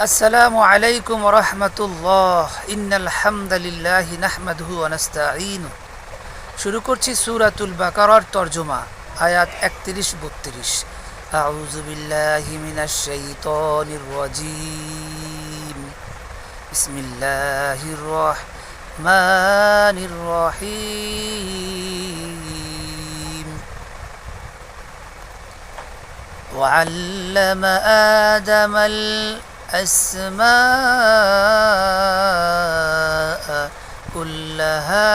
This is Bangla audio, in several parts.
السلام عليكم ورحمة الله إن الحمد لله نحمده ونستعينه শুরু করছি সূরাতুল বাকারার তরজমা আয়াত একত্রিশ বত্রিশ أعوذ بالله من الشيطان الرجيم بسم الله الرحمن الرحيم وعلم آدم الأسماء كلها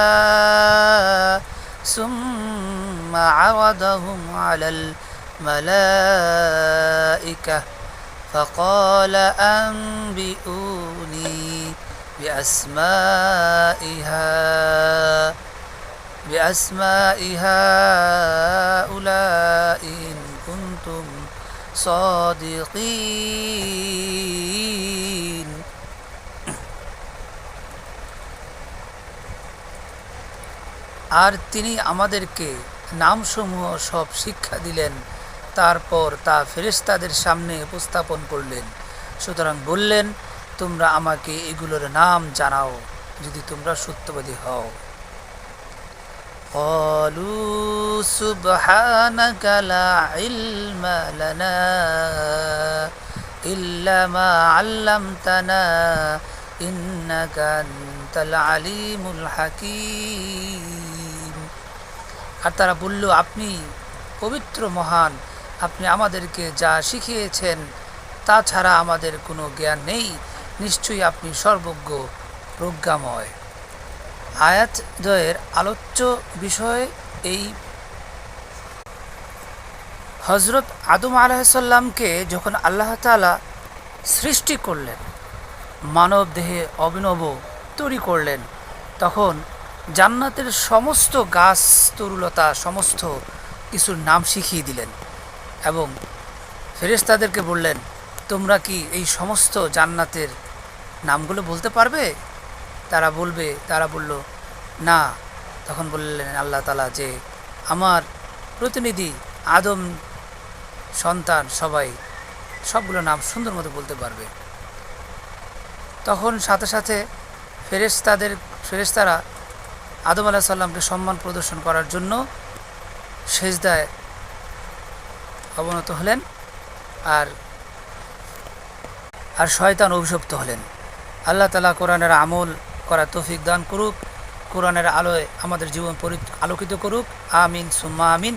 ثم عرضهم على الملائكة فقال أنبئوني بأسمائها بأسماء هؤلاء إن كنتم صادقين আর তিনি আমাদেরকে নামসমূহ সব শিক্ষা দিলেন তারপর তা ফেরেশতাদের সামনে উপস্থাপন করলেন সুতরাং বললেন তোমরা আমাকে এগুলোর নাম জানাও যদি তোমরা সত্যবাদী হও قالوا سبحانك لا علم لنا إلا ما علمتنا إنك أنت العليم الحكيم আর তারা বলল আপনি পবিত্র মহান আপনি আমাদেরকে যা শিখিয়েছেন তাছাড়া আমাদের কোনো জ্ঞান নেই নিশ্চয়ই আপনি সর্বজ্ঞ প্রজ্ঞাময় আয়াত দ্বয়ের আলোচ্য বিষয় এই হজরত আদম আলাহিসাল্লামকে যখন আল্লাহ তালা সৃষ্টি করলেন মানব দেহে অভিনব তৈরি করলেন, তখন জান্নাতের সমস্ত গাছ, তরুলতা, সমস্ত কিছুর নাম শিখিয়ে দিলেন এবং ফেরেশতাদেরকে বললেন, তোমরা কি এই সমস্ত জান্নাতের নামগুলো বলতে পারবে? তারা বলবে, তারা বলল, না। তখন বললেন আল্লাহ তালা যে, আমার প্রতিনিধি আদম সন্তান, সবাই, সবগুলো নাম সুন্দর মতো বলতে পারবে। তখন সাথে সাথে ফেরেশতাদের, ফেরেশতারা আদম আলাহ সাল্লামকে সম্মান প্রদর্শন করার জন্য সেজদায় অবনত হলেন আর আর শয়তান অভিশপ্ত হলেন। আল্লাহ তালা কোরআনের আমল করা তৌফিক দান করুক, কোরআনের আলোয় আমাদের জীবন আলোকিত করুক। আমিন, সুম্মা আমিন।